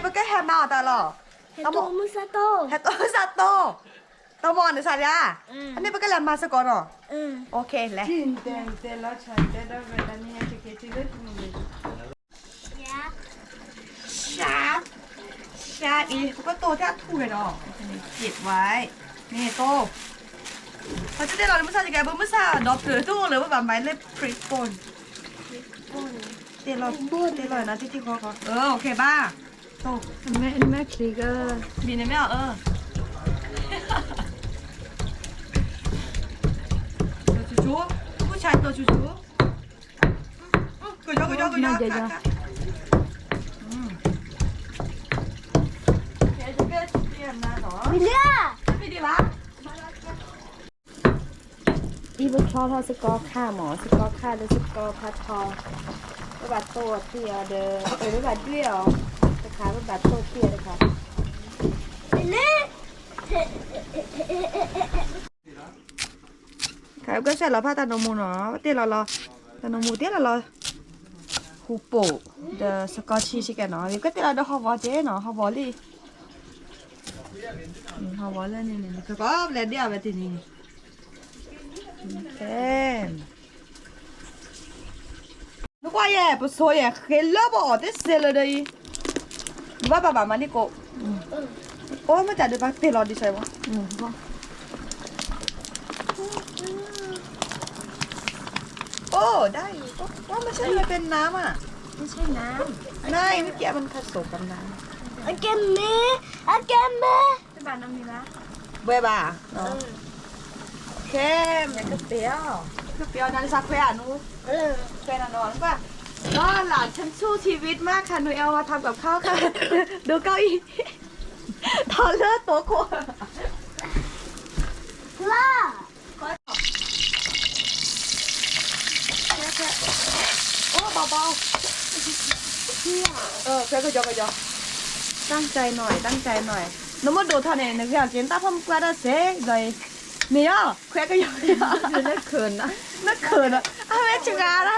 不该还蛮的了。 Heto musato. 还多啥多？到么的啥呀？嗯你不该来马斯高了。 Mm. OK，来。 Tin den de la chan de da ve da ni ati ke ti le tu ni. Yeah. ช้าช้าอีก็โตที่ถูกเลยเนาะเก็บไว้ นี่โตเขาจะได้เราไม่ทราบจะไงบ้างไม่ทราบดอกเถือตู้หรือว่าแบบไม้เล็บพริกป่นเดี๋ยวเราพูดเดี๋ยวเรานะที่ที่เขาเขาเออโอเคบ้าโต Med med kriger. มีในไม่เอาเออตัวจูจูผู้ชายตัวจูจูก็ยกก็ยกก็ยกค่ะอืมเดี๋ยวจะเกิดเต รียมมาเหรอ Vilja! ไม่ดีวะอีบุชอกอค่าหมอสกอค่าแล้วสกอพัดทอบัตรโตเตียเด้อเอ้ยบัตรเดียวนะคะบัตรโตเตียนะคะ Vilja! ขายก็เสร็จแล้วผ้าตาโนมูเนาะเตี้ยเราเราตาโนมูเตี้ยเราเราฮูโปเดอสกอตชีชิกันเนาะนี่ก็เตี้ยเราเดอฮาวาเจเนาะฮาวาลีฮาวาเลยนี่นี่ก็ก็เลยเดียวไปทีนี้เต็มนึกว่าแย่ปุ๊โซแย่เฮลโลบอเตเซลเลย ว่าบ้าบ้ามานี่ก็โอ้ไม่จัดดูบ้าเตี้ยเราดีใช่ปะอืมก็โอ้ได้อยู่ก็ว่าไม่ใช่มันเป็นน้ำอะไม่ใช่น้ไม่เมื่อกี้มันผสมกับน้ Again me! Again me! ำที่บ้านน้ำมีละำเว้ยบ่าเนาะเข้มอยากกระเปียวคือเปรี้ยวนาฬิกาแควหนู Mm. แควน่ะนอนป่ะ ก็หลานฉันสู้ชีวิตมากค่ะหนูเอามาทำกับข้าวค่ะ ดูเก้าอี้ทอเลือดตัวขวด La! โอ้เบาๆเออแควก็ยกก็ยกตั้งใจหน่อย ตั้งใจหน่อยน้ำมันดูท่านเองนึกอยากกินตาพมกว่าด้เซ่เลยมีอะแควก็ยกก็ยอเล่นเขินนะน่าเขินอะอ้าวแม่ชิงาละ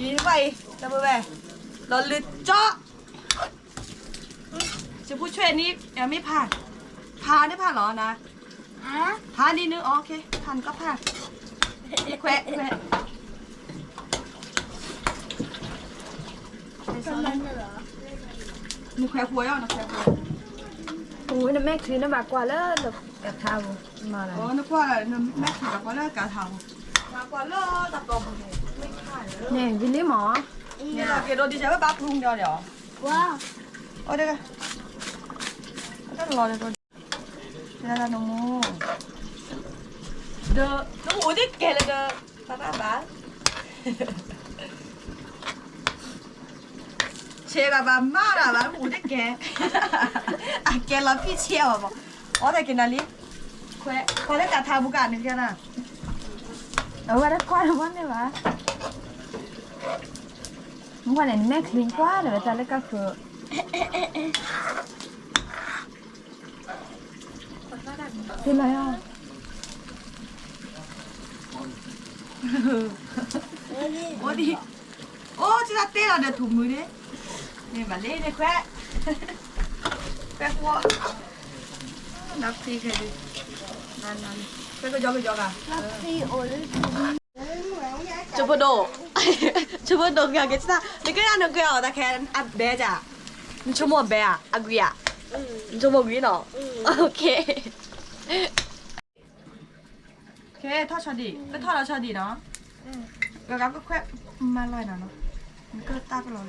ยนะนางเลยคือเราก็ยกโอ้โอ้โอ้อืมเราก็ลือแล้วช่วยเนี่ยมันก็กว่าแล้วเนี่ยหนูเอวก็ดูสิมันก็กว่ากับท่าไหนนะกว่าแล้วเนี่ยนี่ดีไปดับเบิลแบเราลือเจาะจะผู้ช่วยนี้ยังไม่ผ่านผ่านได้ผ่านเหรอนะ Huh? ผ่านนิดนึงอ๋อโอเคผ่านก็ผ่านแควะแควะหนูแควหัวย่อนะแควหัวโอ้ยน้ำแม่คือน้ำบากกว่าแล้วแบบแบบเท้ามาแล้วอ๋อนึกว่าน้ำแม่ถือกับว่าเลิกกาเทามากกว่าเลิกตับตัวผมไม่ ขาดเลยเนี่ยวิลลี่หมอเนี่ยเราเกลียดโดนดิฉันว่าบัฟพุงเดียวเดี๋ยว Wow. โอ้เดี๋ยวกันต้องรอเดี๋ยวก่อนเดี๋ยวเราหนูเด้อหนูที่เกลียดเลยเด้อป้าป้าบ้าเชฟบ้ามาละ บ้าหนูที่เกลียดอะเกลียดเราพี่เชี่ยวบอกอ๋อแต่กินอะไรแควพอได้ 저번 동경 괜찮아? 내가 동경 나 걔는 아 매자. 저번 매야 아구야. 저번 위너. 오케이. 오케이 타 차디. 그 타라 차디나. 응. 내가 그 쾌. 엄마 라이나 너. 그 따블로. 오.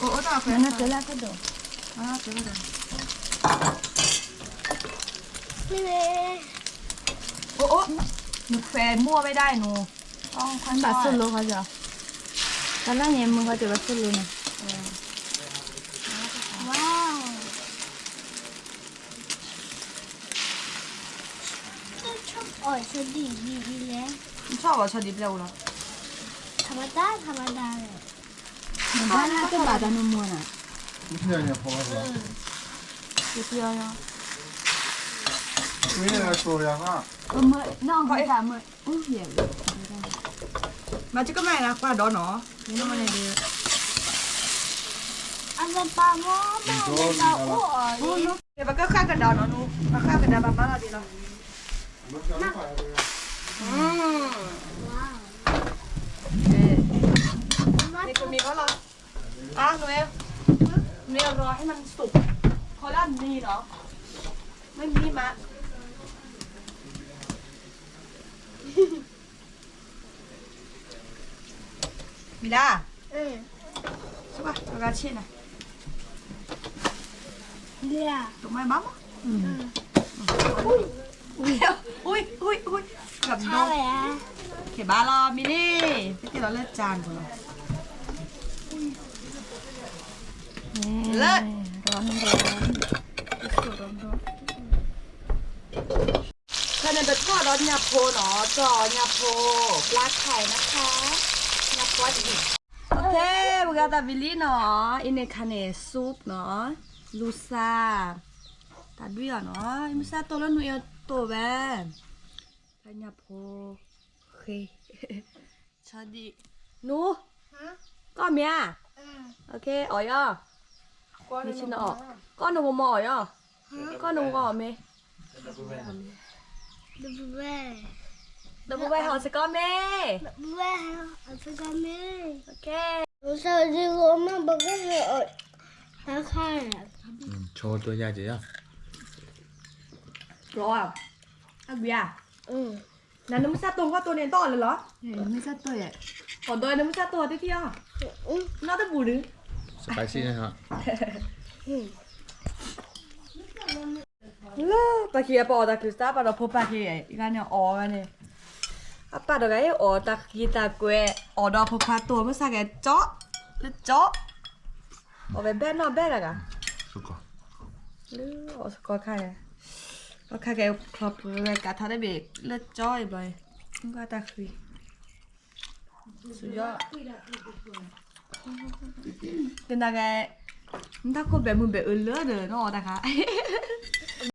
어 어디가 그 하나 들라거든. 아 들라거든. 미네. หนูแควะมั่วไม่ได้หนูต้องค่อยๆ บาดสุดโลเขาจะ แคว 달라 얘 뭔가 좀 풀리네. ว้าวก็ชอบอ่อยสดีดีดีแล้ว มึงชอบเหรอชาดิบเร็วเหรอ ธรรมดาธรรมดาเลย 하나 좀 맞아 놓으면 무슨 양이야 버 นี่อะไรตัวยังอะเออเมื่อน้องเขาจะเมื่ออู้เหี้ยมาจิก็ไม่นะกว่าดอนเนาะนี่น้องอะไรดีอันนั้นปลาหม้อแม่เป็นปลาอ้วนเดี๋ยวก็ข้ากันดอนเนาะนูมาข้ากันดอนบ้านเราดีเนาะอืมนี่กูมีก็รออะหนูเอฟเนี่ยรอให้มันสุกเขาด้านนี้เนาะไม่มีมะ องเลยอะเขียนบ้านรอมินี่ไปกินเราเลือดจานก่อนเลิศร้อนร้อนถ้าในเป็นทอดร้อนยาโพเนาะจอยาโพปลาไข่นะคะยา โพอีกโอเคบุกาตาวิลลี่เนาะอินเนคาเนซุปเนาะลูซาตาด้วยเนาะมิซาโตแล้วหนูเอาโตแว่ทานยาโพโอเค ชาดีหนู ฮะ ก็เมีย เออ โอเคอ๋อย่อมีชิ้นออกก็หนูมออย่อก็หนูก็เม ดูแม่ เราไปหอสกอเม่ไปหอสกอเม่โอเคสวัสดีคุณแม่บอกว่าเหรอข้าข้าโชว์ตัวยาเจียรออะอะเบียอืมนั่นน้ำมัซาตัวก็ตัวเนียนต่อเลยเหรอน้ำมันซาตัวอะขอตัวน้ำมัซาตัวที่พี่อะน่าจะบูดึงสไปซี่นะฮะล่ะตะเคียปอตะคิวสตาปะเราพบปาเคียอีกันเนี่ยอ๋อกันนี้ อะปะดอกไอ้อ๋อตะกีตะกวยอ๋อดอกพบปะตัวเมื่อสักแกเจาะหรือเจาะเอาไปแบ่นนอแบ่นอะกะ sul 까หรือเอาสกอร์ค่ะก็ค่ะแกครอบเลยกะทาได้เบกเลือดจ้อยไปมันก็ตาคุยสุดยอดเป็นตาแกมันตาคนแบบมึงแบบเออเลือดเด้อเนาะตาค่ะ